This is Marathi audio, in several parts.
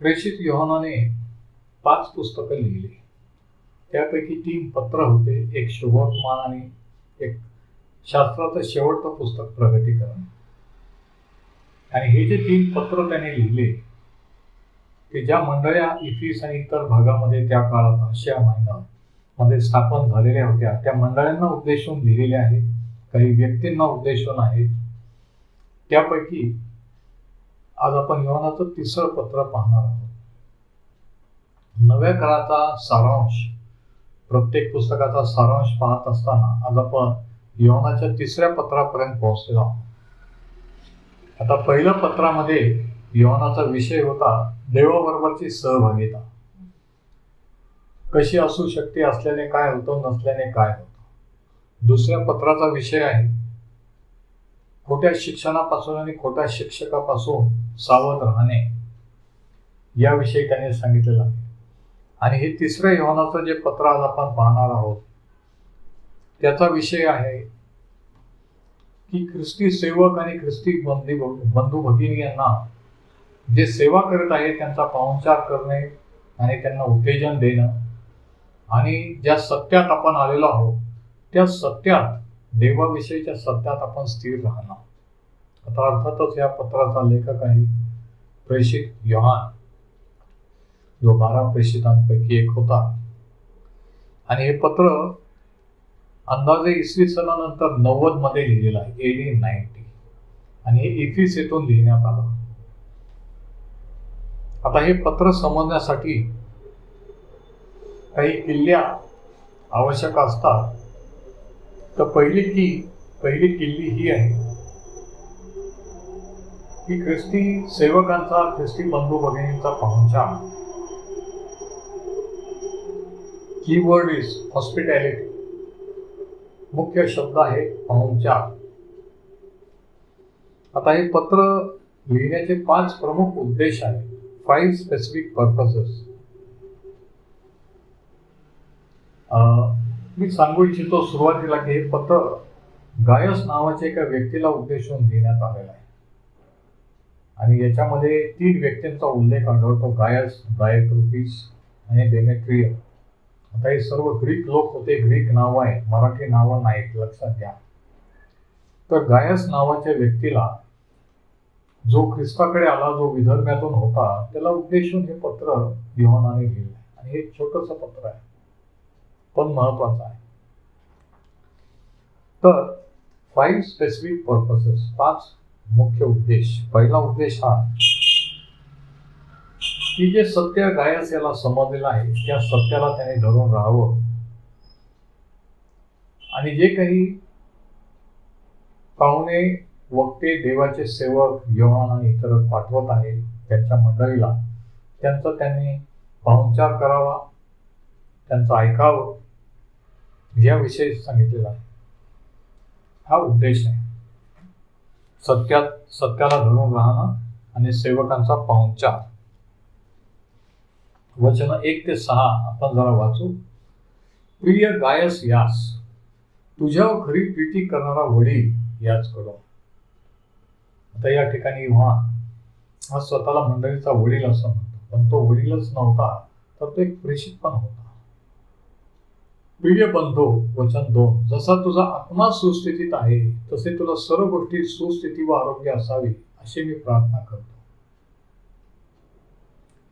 प्रेषित योहानाने पाच पुस्तकं लिहिली. त्यापैकी तीन पत्र होते एक शुभवर्तमान आणि एक शास्त्राचं शेवटचं पुस्तक प्रगतीकरण आणि हे जे तीन पत्र त्याने लिहिले ते ज्या मंडळ्या इफिस आणि इतर भागामध्ये त्या काळात आशिया महिना मध्ये स्थापन झालेल्या होत्या त्या मंडळांना उद्देशून लिहिलेल्या आहेत काही व्यक्तींना उद्देशून आहेत त्यापैकी आज आपण योहानाचं तिसरं पत्र पाहणार आहोत. नव्या काळाचा सारांश प्रत्येक पुस्तकाचा सारांश पाहत असताना आज आपण योहानाच्या तिसऱ्या पत्रापर्यंत पोहोचलेलो आहोत. आता पहिल्या पत्रामध्ये योहानाचा विषय होता देवाबरोबरची सहभागिता. कशी असू शकते असल्याने काय होतं नसल्याने काय होतं? दुसऱ्या पत्राचा विषय आहे. खोट्या शिक्षणापासून आणि खोट्या शिक्षकापासून सावध राहणे. याविषयी त्याने सांगितलेलं आहे. आणि हे तिसरं योनाचं जे पत्र आज आपण पाहणार आहोत त्याचा विषय आहे की ख्रिस्ती सेवक आणि ख्रिस्ती बंदी बंधू भगिनी यांना जे सेवा करत आहे त्यांचा पाहुणचार करणे आणि त्यांना उत्तेजन देणं. आणि ज्या सत्यात आपण आलेलो आहोत त्या सत्यात देवाविषयीच्या सत्यात आपण स्थिर राहणं. आता अर्थातच या पत्राचा लेखक आहे प्रेषित योहान. जो बारा प्रेषितांपैकी एक होता. आणि हे पत्र अंदाजे इसवी सनानंतर नव्वदमध्ये लिहिलेलं आहे एडी नाईन्टी. आणि हे इफिस येथून लिहिण्यात आलं. आता हे पत्र समजण्यासाठी काही किल्ल्या आवश्यक असतात. तर पहिली की पहिली किल्ली ही आहे. की ख्रिस्ती सेवकांचा ख्रिस्ती बंधू भगिनींचा पाहुणचार. कीवर्ड इज हॉस्पिटॅलिटी मुख्य शब्द आहे पाहुणचार. आता हे पत्र लिहिण्याचे पाच प्रमुख उद्देश आहेत. फाईव्ह स्पेसिफिक पर्पसेस मी सांगू इच्छितो सुरुवातीला की हे पत्र गायस नावाच्या एका व्यक्तीला उद्देशून देण्यात आलेलं आहे. आणि याच्यामध्ये तीन व्यक्तींचा उल्लेख आढळतो गायस गायत्रुपीस आणि डेमेट्रिय. आता हे सर्व ग्रीक लोक होते ग्रीक नाव आहे मराठी नावं नाहीत लक्षात घ्या. तर गायस नावाच्या व्यक्तीला जो ख्रिस्ताकडे आला जो विदर्भातून होता त्याला उद्देशून हे पत्र योहानाने लिहिलं आणि हे छोटस पत्र आहे. पण महत्वाचं आहे. तर फाईव्ह स्पेसिफिक पर्पसेस पाच मुख्य उद्देश पहिला उद्देश हा की जे सत्य गायस याला समजलेलं आहे त्या सत्याला त्याने धरून राहावं. आणि जे काही पाहुणे वक्ते देवाचे सेवक यवान आणि इतर पाठवत आहे त्यांच्या मंडळीला त्यांचा त्यांनी पाहुणचार करावा त्यांचं ऐकावं याविषयी सांगितलेला आहे हा उद्देश आहे. सत्यात सत्याला धरून राहणं आणि सेवकांचा पाहुणचार. वचन एक ते सहा आपण जरा वाचू. प्रिय गायस यास तुझ्यावर खरी प्रीती करणारा वडील याच कडून आता या ठिकाणी व्हा हा स्वतःला मंडळीचा वडील असं म्हणतो. पण तो वडीलच नव्हता तर तो एक प्रेषित पण होता. प्रिय बंधू वचन दोन. जसा तुझा आत्मा सुस्थितीत आहे तसे तुला सर्व गोष्टी सुस्थिती व आरोग्य असावी अशी मी प्रार्थना करतो.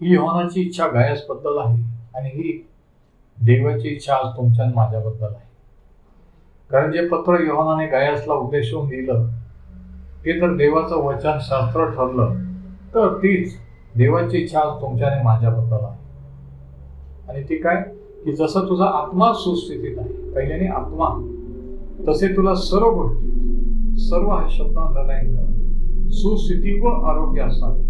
ही योहानाची इच्छा गायसबद्दल आहे आणि ही देवाची इच्छा आज तुमच्या आणि माझ्याबद्दल आहे. कारण जे पत्र योहानाने गायसला उद्देशून दिलं ते तर देवाचं वचन शास्त्र ठरलं तर तीच देवाची इच्छा आज तुमच्या आणि माझ्याबद्दल आहे. आणि ती काय? की जसं तुझा आत्मा सुस्थितीत आहे पहिल्याने आत्मा तसे तुला सर्व गोष्टी सर्व हा शब्द अंडरलाईन करा. सुस्थिती व आरोग्य असावे.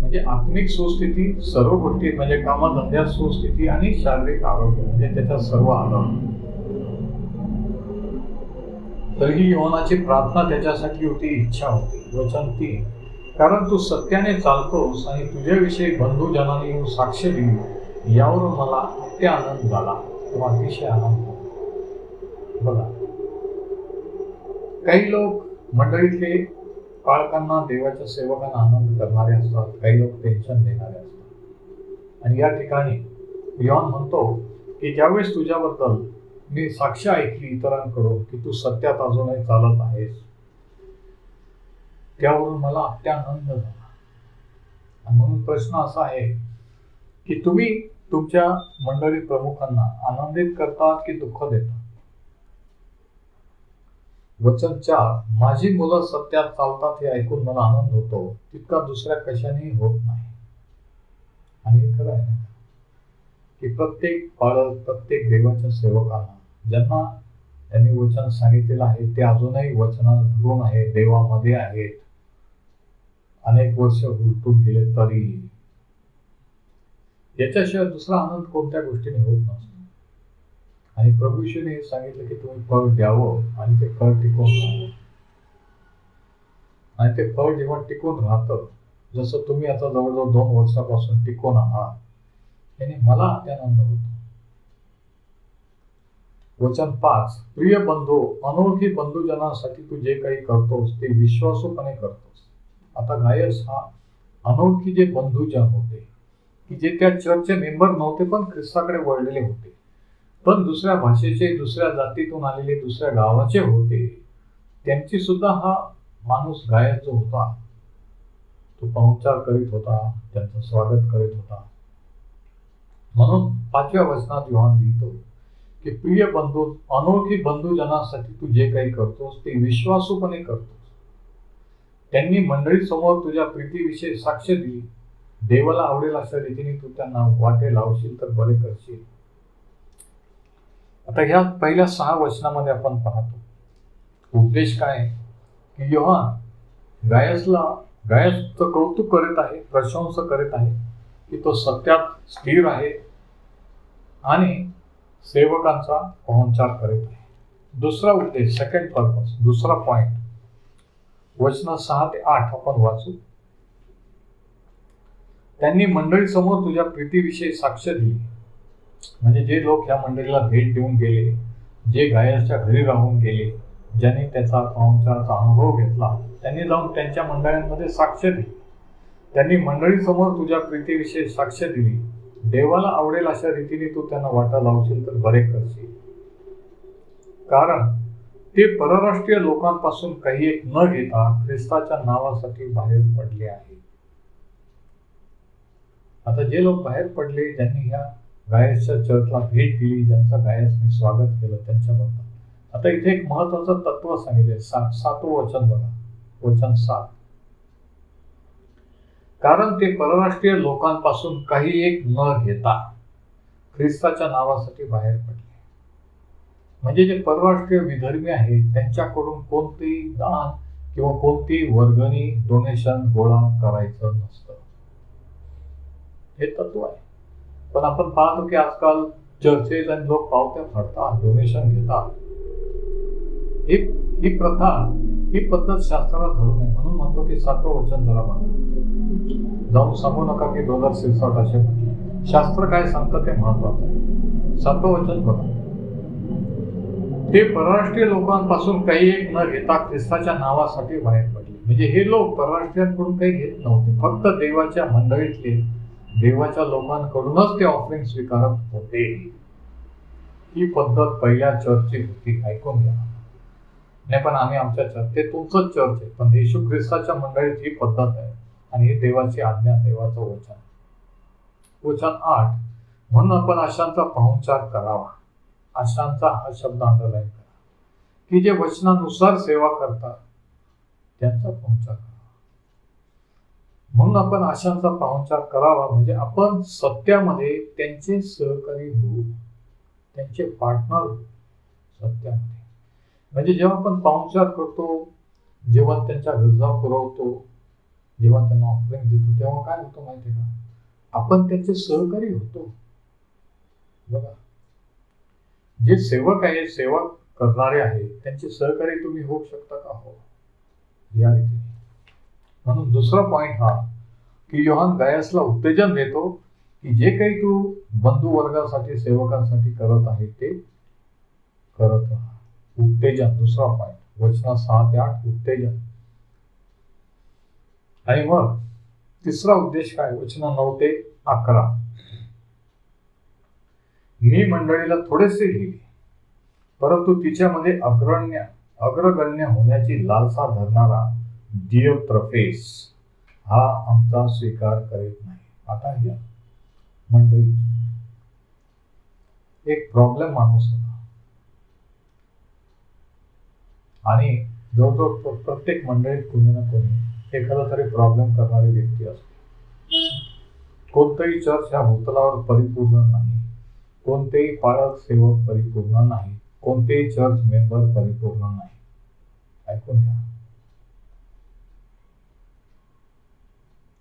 म्हणजे आत्मिक सुस्थिती सर्व गोष्टी म्हणजे कामधंद्यात सुस्थिती आणि शारीरिक आरोग्य म्हणजे त्याचा सर्व आरोग्य तर ही योनाची प्रार्थना त्याच्यासाठी होती इच्छा होती वचन ती. कारण तू सत्याने चालतोस आणि तुझ्याविषयी बंधूजनाने येऊन साक्ष दिली. यावरून मला अत्य आनंद झाला. किंवा अतिशय आनंद झाला. बघा. काही लोक मंडळीतले पालकांना देवाच्या सेवकांना आनंद करणारे असतात. काही लोक टेन्शन देणारे असतात. आणि या ठिकाणी यॉन म्हणतो की ज्यावेळेस तुझ्याबद्दल मी साक्ष ऐकली इतरांकडून की तू सत्यात अजूनही चालत आहेस त्यावरून मला अत्यानंद झाला. आणि म्हणून प्रश्न असा आहे की तुम्ही तुमच्या मंडळी प्रमुखांना आनंदित करतात की दुःख देतात? वचन चार माझी मुलं सत्यात चालतात हे ऐकून मला आनंद होतो. तितका दुसऱ्या कशानेही होत नाही. आणि खरं आहे की? प्रत्येक पाळक प्रत्येक देवाच्या सेवकांना ज्यांना त्यांनी वचन सांगितलेलं आहे ते अजूनही वचनात धरून आहे देवामध्ये आहेत. अनेक वर्ष उलटून गेले तरी याच्याशिवाय दुसरा आनंद कोणत्या गोष्टीने होत नसतो. आणि प्रभूशीने हे सांगितलं की तुम्ही फळ द्यावं आणि ते फळ टिकून राहावं आणि ते फळ जेव्हा टिकून राहतं जसं तुम्ही आता जवळजवळ दोन वर्षापासून टिकून आहात याने मला अत्यानंद होतो. वचन पाच प्रिय बंधू अनोळखी बंधुजनासाठी तू जे काही करतोस ते विश्वासूपणे करतोस. आता गायस हा अनोळखी जे बंधुजन होते की जे त्या चर्चचे मेंबर नव्हते पण ख्रिस्ताकडे वळलेले होते. पण दुसऱ्या भाषेचे दुसऱ्या जातीतून आलेले दुसऱ्या गावाचे होते. त्यांची सुद्धा हा माणूस गायक जो होता तो पाहुणचार करीत होता त्यांचं स्वागत करीत होता. म्हणून पाचव्या वचनात योहान लिहितो की प्रिय बंधू अनोळखी बंधूजनासाठी तू जे काही करतोस ते विश्वासूपणे करतोस. त्यांनी मंडळी समोर तुझ्या प्रीतीविषयी साक्ष दिली. देवाला आवडेल अशा रीतीने तू त्यांना वाटे लावशील तर बरे करशील. आता ह्या पहिल्या सहा वचनामध्ये आपण पाहतो. उद्देश काय आहे? की जेव्हा गायसला गायसचं कौतुक करीत आहे प्रशंसा करीत आहे की तो सत्यात स्थिर आहे आणि सेवकांचा पाहुणचार करीत आहे. दुसरा उद्देश सेकंड पर्पज दुसरा पॉइंट वचन सहा ते आठ आपण वाचू. त्यांनी मंडळीसमोर तुझ्या प्रीतीविषयी साक्ष दिली. म्हणजे जे लोक ह्या मंडळीला भेट देऊन गेले जे गायसच्या घरी राहून गेले ज्यांनी त्याचा पाहुणचाराचा अनुभव घेतला त्यांनी जाऊन त्यांच्या मंडळांमध्ये साक्ष दिली. त्यांनी मंडळीसमोर तुझ्या प्रीतीविषयी साक्ष दिली. देवाला आवडेल अशा रीतीने तू त्यांना वाटा लावशील तर बरे करशील. कारण ते परराष्ट्रीय लोकांपासून काही एक न घेता ख्रिस्ताच्या नावासाठी बाहेर पडले आहे आता जे लोक बाहेर पडले ज्यांनी ह्या गायसच्या चर्चला भेट दिली ज्यांचं गायसने स्वागत केलं त्यांच्याबद्दल आता इथे एक महत्वाचं तत्व सांगितले सात सातवं वचन बघा. वचन सात. कारण ते परराष्ट्रीय लोकांपासून काही एक न घेता ख्रिस्ताच्या नावासाठी बाहेर पडले. म्हणजे जे परराष्ट्रीय विधर्मी आहेत त्यांच्याकडून कोणतेही दान किंवा कोणती वर्गणी डोनेशन गोळा करायचं नसतं. हे तत्व आहे. पण आपण पाहतो की आजकाल चर्चेस आणि लोक पावत्या फडतात डोनेशन घेतात ही ही प्रथा ही पद्धत शास्त्राला धरू नये म्हणून म्हणतो की सातवं वचन जरा बघा. जाऊन सांगू नका की डॉलर सिरसाट असे शास्त्र काय सांगतं ते महत्वाचं आहे. सातवं वचन बघा. ते परराष्ट्रीय लोकांपासून काही एक न घेता ख्रिस्ताच्या नावासाठी बाहेर पडले. म्हणजे हे लोक परराष्ट्रीयांकडून काही घेत नव्हते. फक्त देवाच्या मंडळीतले देवाच्या लोकांकडूनच ते ऑफरिंग स्वीकारत होते. ही पद्धत पहिल्या चर्चची होती ऐकून घ्या. नाही पण आम्ही आमच्या चर्च ते तुमचंच चर्च आहे. पण येशू ख्रिस्ताच्या मंडळीत ही पद्धत आहे. आणि ही देवाची आज्ञा देवाचं वचन. वचन आठ म्हणून आपण अशांचा पाहुणचार करावा. अशांचा हा शब्द अंडरलाईन करा. की जे वचनानुसार सेवा करतात त्यांचा पाहुणचार करा. म्हणून आपण अशांचा पाहुणचार करावा. म्हणजे आपण सत्यामध्ये त्यांचे सहकारी होऊ. त्यांचे पार्टनर होऊ सत्यामध्ये. म्हणजे जेव्हा आपण पाहुणचार करतो जेव्हा त्यांच्या गरजा पुरवतो जेव्हा त्यांना ऑफरिंग देतो तेव्हा काय होतं माहिती आहे का? आपण त्यांचे सहकारी होतो. बघा. जे सेवक आहे सेवा करणारे आहेत त्यांचे सहकारी तुम्ही होऊ शकता का? हो. या रीतीने. म्हणून दुसरा पॉईंट हा की योहान गायसला उत्तेजन देतो की जे काही तू बंधू वर्गासाठी सेवकांसाठी करत आहे ते करत राहा. उत्तेजन दुसरा पॉईंट वचना सहा ते आठ उत्तेजन. आणि मग तिसरा उद्देश काय? वचना नऊ ते अकरा. मी मंडळीला थोडेसे लिहिले परंतु तिच्यामध्ये अग्रण्य अग्रगण्य होण्याची लालसा धरणारा डिओत्रफेस हा आमचा स्वीकार करीत नाही. आता या. मंडळी एक प्रॉब्लेम माणूस होता. आणि जवळजवळ प्रत्येक मंडळीत कोणी ना कोणी एखादा तरी प्रॉब्लेम करणारी व्यक्ती असते. कोणतंही चर्च ह्या भूतलावर परिपूर्ण नाही. कोणतेही पालक सेवक परिपूर्ण नाही. कोणतेही चर्च मेंबर परिपूर्ण नाही. ऐकून घ्या.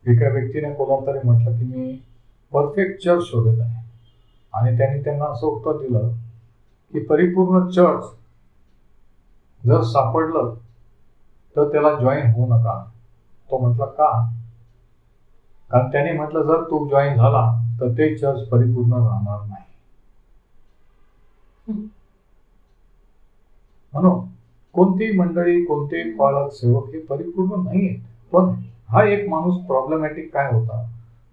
एका व्यक्तीने कोणाला तरी म्हटलं की मी परफेक्ट चर्च शोधत आहे. आणि त्यांनी त्यांना असं उत्तर दिलं की परिपूर्ण चर्च जर सापडलं तर त्याला जॉईन होऊ नका. तो म्हटला का? कारण त्याने म्हटलं जर तू जॉईन झाला तर ते चर्च परिपूर्ण राहणार नाही. म्हणून कोणतीही मंडळी कोणतेही पालक सेवक हे परिपूर्ण नाही पण हा एक माणूस प्रॉब्लेमॅटिक काय होता?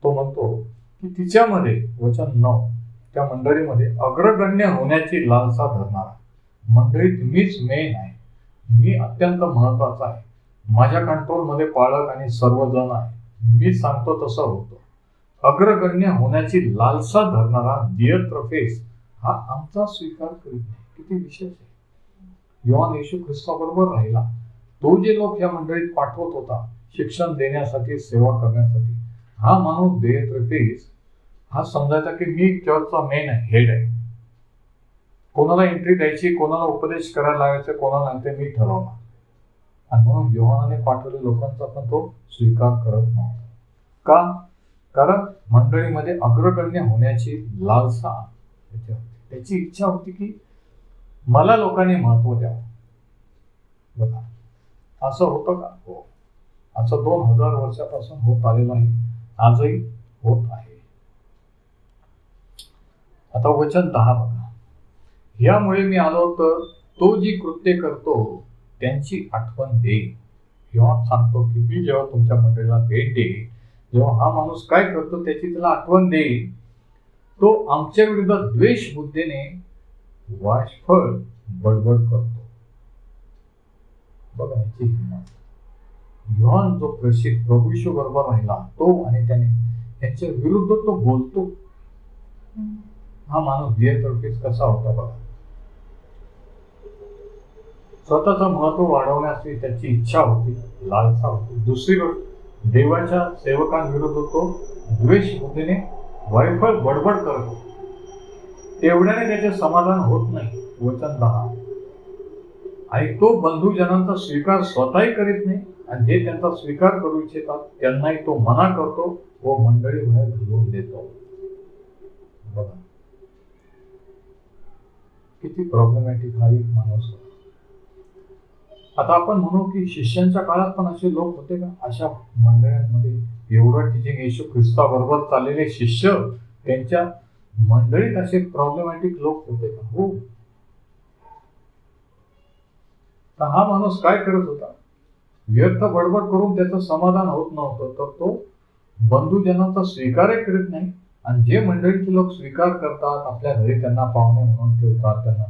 तो म्हणतो की तिच्यामध्ये वचन न त्या मंडळीमध्ये अग्रगण्य होण्याची लालसा धरणारा मंडळीत मीच मेन आहे. मी अत्यंत महत्त्वाचा आहे. माझ्या कंट्रोलमध्ये पाळक आणि सर्वजण आहे. मी सांगतो तसं होतं. अग्रगण्य होण्याची लालसा धरणारा दियत्रफेस हा आमचा स्वीकार करीत नाही. किती विशेष आहे. योहान येशू ख्रिस्ताबरोबर राहिला. तो जे लोक या मंडळीत पाठवत होता शिक्षण देण्यासाठी सेवा करण्यासाठी. हा माणूस दियत्रफेस हा समजायचा की मी चर्चचा मेन हेड आहे. कोणाला एंट्री द्यायची कोणाला उपदेश करायला लावायचं कोणाला नाही ते मी ठरवणार. आणि म्हणून योहानाने पाठवलेल्या लोकांचा पण तो स्वीकार करत नव्हता. का? कारण मंडळीमध्ये अग्रगण्य होण्याची लालसा होती. त्याची इच्छा होती की मला लोकांनी महत्त्व द्यावं. बघा असं होतं का? हो. असं दोन हजार वर्षापासून होत आलेलं आहे. आजही होत आहे. आता वचन दहा बघा. यामुळे मी आलो तर तो जी कृत्य करतो त्यांची आठवण दे. जेव्हा सांगतो की मी जेव्हा तुमच्या मंडळीला भेट देईल जेव्हा हा माणूस काय करतो त्याची त्याला आठवण देईल तो आमच्या विरुद्ध द्वेष बुद्धीने वाशफळ बडबड करतो. बघा याची हिंमत. युहान जो प्रसिद्ध प्रभूशो बरोबर राहिला तो आणि त्याने त्यांच्या विरुद्ध तो बोलतो. हा माणूस दियतर्फेच कसा होता बघा. स्वतःचं महत्त्व वाढवण्याची त्याची इच्छा होती लालसा होती. दुसरी गोष्ट देवाच्या सेवकांविरुद्ध तो द्वेष बुद्धीने वायफळ बडबड करतो. तेवढ्याने त्याचे समाधान होत नाही. वचन दहा आणि तो बंधूजनांचा स्वीकार स्वतःही करीत नाही. आणि जे त्यांचा स्वीकार करू इच्छितात त्यांनाही तो मना करतो व मंडळी बाहेर घालवून देतो. बघा. किती प्रॉब्लेमॅटिक हा एक माणूस. आता आपण म्हणू की शिष्यांच्या काळात पण असे लोक होते का? अशा मंडळांमध्ये एवढं टीचिंग येशू ख्रिस्ताबरोबर चाललेले शिष्य त्यांच्या मंडळीत असे प्रॉब्लेमॅटिक लोक होते का? हो. तर हा माणूस काय करत होता? व्यर्थ बडबड करून त्याचं समाधान होत नव्हतं तर तो बंधुजनांचा स्वीकारही करीत नाही. आणि जे मंडळीचे लोक स्वीकार करतात आपल्या घरी त्यांना पाहुणे म्हणून ठेवतात त्यांना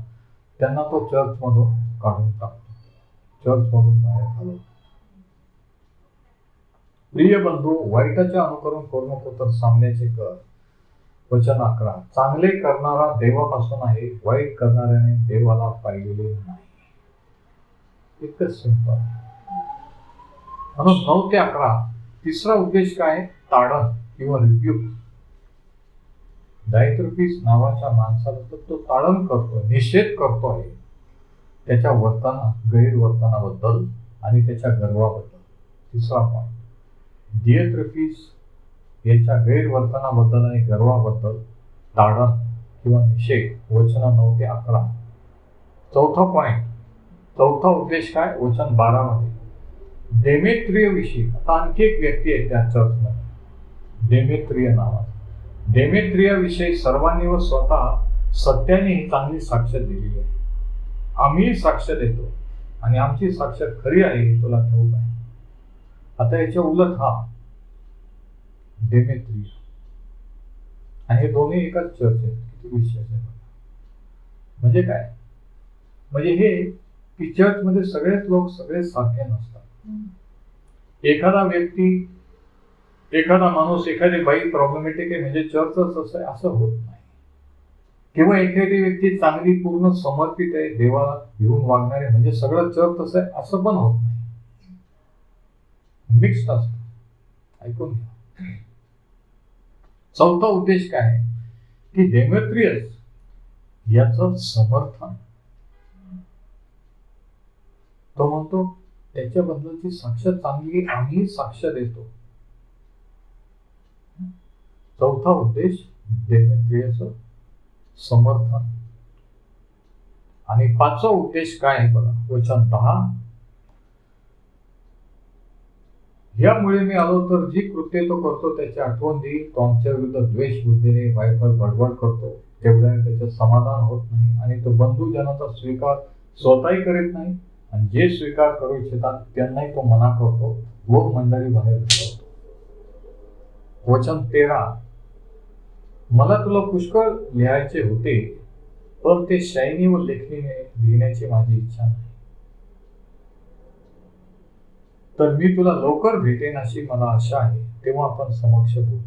त्यांना तो चर्च मधून काढून टाकतो. चर्च मधून बाहेर घालवतो प्रिय बंधू वाईटाचे अनुकरण करू नको तर सामन्याचे कर. वचन अकरा. चांगले करणारा देवापासून आहे वाईट करणाऱ्याने देवाला पाहिलेले नाही. इतकंच सिंपल म्हणून नऊ ते अकरा. तिसरा उद्देश काय ताडण किंवा रिब्यूक दायित्वपीस नावाच्या माणसाला तर तो ताडण करतो निषेध करतो आहे त्याच्या वर्तना गैरवर्तनाबद्दल आणि त्याच्या गर्वाबद्दल. तिसरा पॉईंट दियत्रफीस याच्या गैरवर्तनाबद्दल आणि गर्वाबद्दल ताडण किंवा निषेध वचन नऊ ते अकरा. चौथा पॉईंट चौथा उद्देश काय? वचन बारामध्ये. मध्ये डेमेत्रिय विषयी आता आणखी एक व्यक्ती आहे त्या चर्चमध्ये डेमेत्रिय नावाचा. डेमेत्रिया विषयी सर्वांनी व स्वतः सत्याने ही चांगली साक्ष दिलेली आहे. आम्ही साक्ष देतो. आणि आमची साक्ष खरी आहे हे तुला ठाऊक आहे. आता याच्या उलट हा. डेमेत्रिय आणि हे दोन्ही एकाच चर्च आहेत किती विषय म्हणजे काय? म्हणजे हे की चर्चमध्ये सगळेच लोक सगळेच सारखे नसतात. एखादा व्यक्ती एखादा माणूस एखादी बाई प्रॉब्लेमॅटिक आहे म्हणजे चर्चच असं असं होत नाही. किंवा एखादी व्यक्ती चांगली पूर्ण समर्पित आहे देवाला घेऊन वागणारे म्हणजे सगळं चर्च असं आहे असं पण होत नाही. मिक्स्ड असत. ऐकून घ्या. चौथा उद्देश काय? आहे की डेमेट्रियस याचं समर्थन. तो म्हणतो त्याच्याबद्दलची साक्ष चांगली आम्ही साक्ष देतो. चौथा उद्देश डेमेट्रियचं समर्थन. आणि पाचवा उद्देश काय आहे बघा वचन दहा यामुळे मी आलो तर जी कृत्य तो करतो त्याची आठवण देईल तो आमच्या विरुद्ध द्वेष बुद्धीने वायफळ बडबड करतो. तेवढ्याने त्याचं समाधान होत नाही आणि तो बंधुजनाचा स्वीकार स्वतःही करीत नाही. आणि जे स्वीकार करू इच्छितात त्यांनाही तो मना करतो. व मंडळी बाहेर करतो वचन तेरा. मला तुला पुष्कळ लिहायचे होते पण ते शायनी व लेखणीने लिहिण्याची माझी इच्छा नाही. तर मी तुला लवकर भेटेन अशी मला आशा आहे तेव्हा आपण समक्ष बोलू.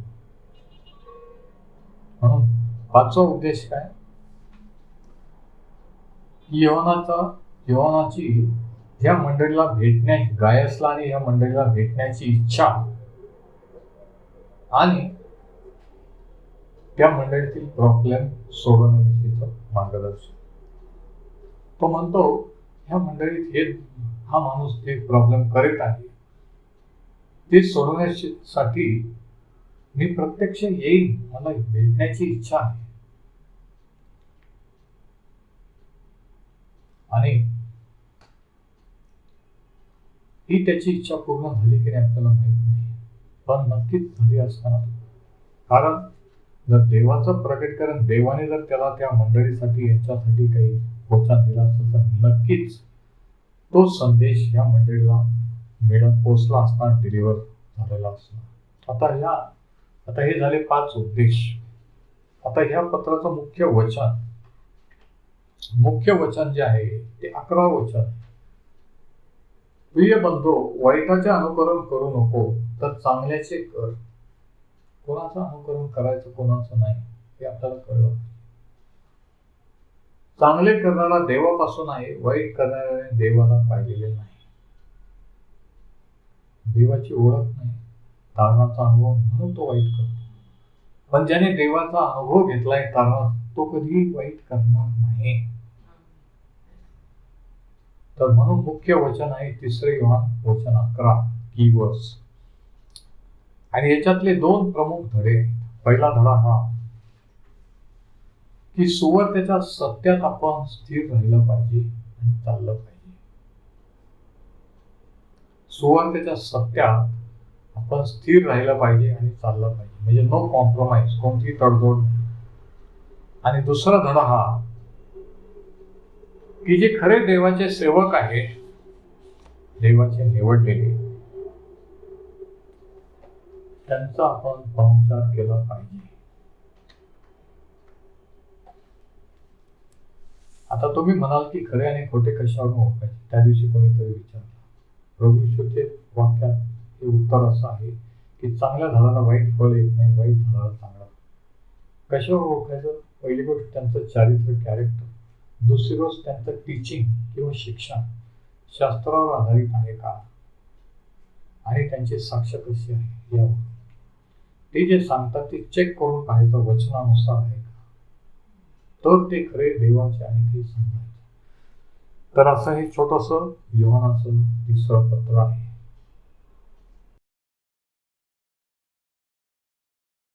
म्हणून पाचवा उद्देश काय? यवनाचा योनाची ह्या मंडळीला भेटण्या गायसला आणि ह्या मंडळीला भेटण्याची इच्छा. आणि त्या मंडळीतील प्रॉब्लेम सोडवण्याविषयीचं मार्गदर्शन. तो म्हणतो ह्या मंडळीत हे हा माणूस ते प्रॉब्लेम करीत आहे. ते सोडवण्यासाठी मी प्रत्यक्ष येईन. मला भेटण्याची इच्छा आहे. आणि ही त्याची इच्छा पूर्ण झाली की नाही आपल्याला माहीत नाही. पण नक्कीच झाली असताना कारण जर देवाचं प्रकटीकरण देवाने जर त्याला त्या मंडळीसाठी यांच्यासाठी काही वचन दिला असेल तर नक्कीच तो संदेश या मंडळीला मिळत पोचला असणार डिलिव्हर झालेला असणार. आता ह्या आता हे झाले पाच उद्देश. आता ह्या पत्राचं मुख्य वचन मुख्य वचन जे आहे ते अकरा वचन. आहे प्रिय बंधू वाईटाचे अनुकरण करू नको तर चांगल्याचे कर. कोणाचं अनुकरण करायचं कोणाचं नाही हे आपल्याला कळलं. चांगले करणारा देवापासून आहे वाईट करणाऱ्याने देवाला पाहिलेले नाही. देवाची ओळख नाही तारणाचा अनुभव म्हणून तो वाईट करतो. पण ज्याने देवाचा अनुभव घेतलाय तारणा तो कधीही वाईट करणार नाही. तर म्हणून मुख्य वचन आहे तिसरे योहान वचन अकरा की वर्स. आणि याच्यातले दोन प्रमुख धडे पहिला धडा हा की सुवर त्याच्या सत्यात आपण स्थिर राहिलं पाहिजे आणि चाललं पाहिजे. सुवर त्याच्या सत्यात आपण स्थिर राहिलं पाहिजे आणि चाललं पाहिजे. म्हणजे नो कॉम्प्रोमाइज कोणतीही तडजोड नाही. आणि दुसरा धडा हा की जे खरे देवाचे सेवक आहेत देवाचे निवडलेले त्यांचा आपण पाहुणचार केला पाहिजे. आता तुम्ही म्हणाल की खरे आणि खोटे कशावर ओळखायचे? त्या दिवशी कोणीतरी विचारलं. प्रभू येशूचे वाक्यात हे उत्तर असं आहे की चांगल्या झाडाला वाईट फळ येत नाही वाईट झाडाला चांगला कशावर ओळखायचं? पहिली गोष्ट त्यांचं चारित्र्य कॅरेक्टर दुसरी गोष्ट त्यांचं टीचिंग किंवा शिक्षण शास्त्रावर आधारित आहे का? आणि त्यांची साक्ष कशी आहे? यावर. ते जे सांगतात ते चेक करून पाहायचं वचनानुसार आहे का? तर ते खरे देवाचे आहे ते समजायचे तर असं हे छोटस योवनाचं तिसरं पत्र आहे.